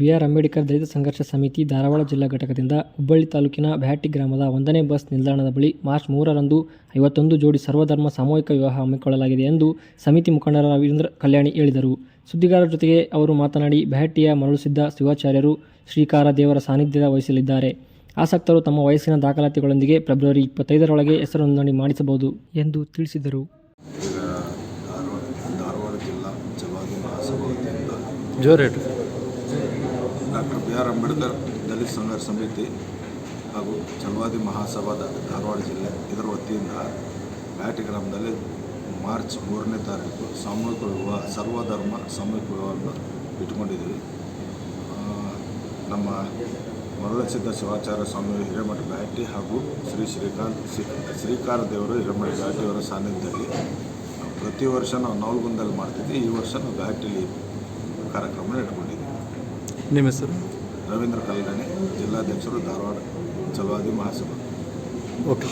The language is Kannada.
ಬಿ ಆರ್ ಅಂಬೇಡ್ಕರ್ ದಲಿತ ಸಂಘರ್ಷ ಸಮಿತಿ ಧಾರವಾಡ ಜಿಲ್ಲಾ ಘಟಕದಿಂದ ಹುಬ್ಬಳ್ಳಿ ತಾಲೂಕಿನ ಬ್ಯಾಟಿ ಗ್ರಾಮದ ಒಂದನೇ ಬಸ್ ನಿಲ್ದಾಣದ ಬಳಿ ಮಾರ್ಚ್ ಮೂರರಂದು ಐವತ್ತೊಂದು ಜೋಡಿ ಸರ್ವಧರ್ಮ ಸಾಮೂಹಿಕ ವಿವಾಹ ಹಮ್ಮಿಕೊಳ್ಳಲಾಗಿದೆ ಎಂದು ಸಮಿತಿ ಮುಖಂಡರ ರವೀಂದ್ರ ಕಲ್ಯಾಣಿ ಹೇಳಿದರು. ಸುದ್ದಿಗಾರರ ಜೊತೆಗೆ ಅವರು ಮಾತನಾಡಿ, ಬ್ಯಾಟಿಯ ಮರಳುಸಿದ್ದ ಶಿವಾಚಾರ್ಯರು ಶ್ರೀಕಾರ ದೇವರ ಸಾನ್ನಿಧ್ಯ ವಹಿಸಲಿದ್ದಾರೆ. ಆಸಕ್ತರು ತಮ್ಮ ವಯಸ್ಸಿನ ದಾಖಲಾತಿಗಳೊಂದಿಗೆ ಫೆಬ್ರವರಿ ಇಪ್ಪತ್ತೈದರೊಳಗೆ ಹೆಸರು ನೋಂದಣಿ ಮಾಡಿಸಬಹುದು ಎಂದು ತಿಳಿಸಿದರು. ಜೋರೇಟ್. Doctor B R Ambedkar, Dalit Sangharsh Samiti ಹಾಗೂ ಚಲವಾದಿ ಮಹಾಸಭಾದ ಧಾರವಾಡ ಜಿಲ್ಲೆ ಇದರ ವತಿಯಿಂದ ಬ್ಯಾಟಿ ಗ್ರಾಮದಲ್ಲಿ ಮಾರ್ಚ್ ಮೂರನೇ ತಾರೀಕು ಸಾಮೂಹಿಕ ವಿವಾಹ, ಸರ್ವಧರ್ಮ ಸಾಮೂಹಿಕ ವಿವಾಹವನ್ನು ಇಟ್ಕೊಂಡಿದ್ದೀವಿ ನಮ್ಮ ಮರುಳಸಿದ್ಧ ಶಿವಾಚಾರ್ಯ ಸ್ವಾಮಿ ಹಿರೇಮಠ ಬ್ಯಾಟಿ ಹಾಗೂ ಶ್ರೀ ಶ್ರೀಕಾಂತ್, ಶ್ರೀ ಶ್ರೀಕಾರ ದೇವರು ಹಿರೇಮಠ ಬ್ಯಾಟಿಯವರ ಸಾನ್ನಿಧ್ಯದಲ್ಲಿ ಪ್ರತಿ ವರ್ಷ ನಾವು ನವಲ್ಗುಂದಲ್ಲಿ ಮಾಡ್ತಿದ್ವಿ. ಈ ವರ್ಷ ನಾವು ಬ್ಯಾಟಿಲಿ ಕಾರ್ಯಕ್ರಮ ಇಟ್ಕೊಂಡಿದ್ದೀವಿ ನಿಮ್ಮ ಹೆಸರು? ರವೀಂದ್ರ ಕಲ್ಯಾಣಿ ಜಿಲ್ಲಾಧ್ಯಕ್ಷರು ಧಾರವಾಡ ಚಲವಾದಿ ಮಹಾಸಭಾ. ಓಕೆ.